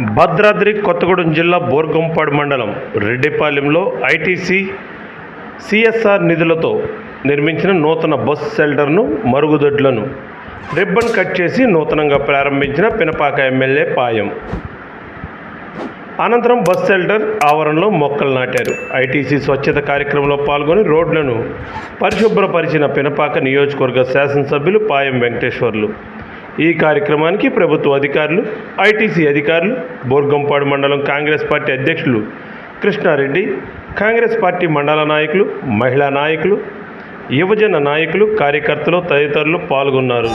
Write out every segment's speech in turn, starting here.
భద్రాద్రి కొత్తగూడెం జిల్లా బోర్గంపాడు మండలం రెడ్డిపాలెంలో ITC CSR నిధులతో నిర్మించిన నూతన బస్ షెల్టర్ను మరుగుదొడ్లను రిబ్బన్ కట్ చేసి నూతనంగా ప్రారంభించిన పినపాక ఎమ్మెల్యే పాయం. అనంతరం బస్ షెల్టర్ ఆవరణలో మొక్కలు నాటారు. ఐటీసీ స్వచ్ఛత కార్యక్రమంలో పాల్గొని రోడ్లను పరిశుభ్రపరిచిన పినపాక నియోజకవర్గ శాసనసభ్యులు పాయం వెంకటేశ్వర్లు. ఈ కార్యక్రమానికి ప్రభుత్వ అధికారులు ఐటీసీ అధికారులు బోర్గంపాడు మండలం కాంగ్రెస్ పార్టీ అధ్యక్షులు కృష్ణారెడ్డి కాంగ్రెస్ పార్టీ మండల నాయకులు మహిళా నాయకులు యువజన నాయకులు కార్యకర్తలు తదితరులు పాల్గొన్నారు.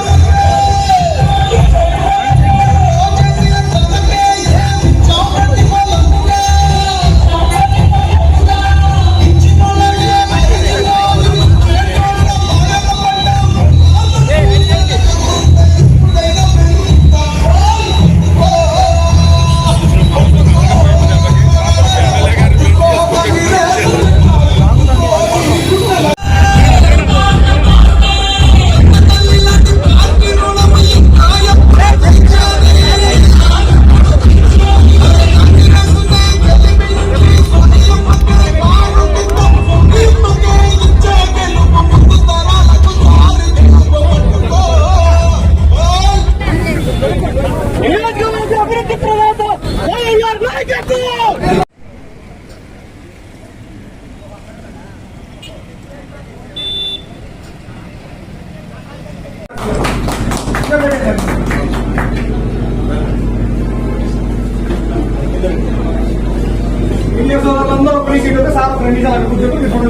అందరూ ఒక సీట్ అయితే సార్ రెండు నిమిషాలు కూర్చొని మీరు photo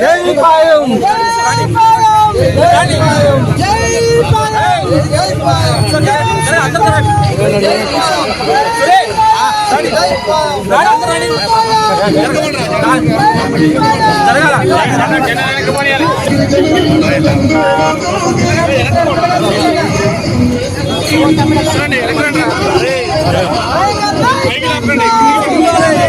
జై పాయం ఎక్కడ రండి?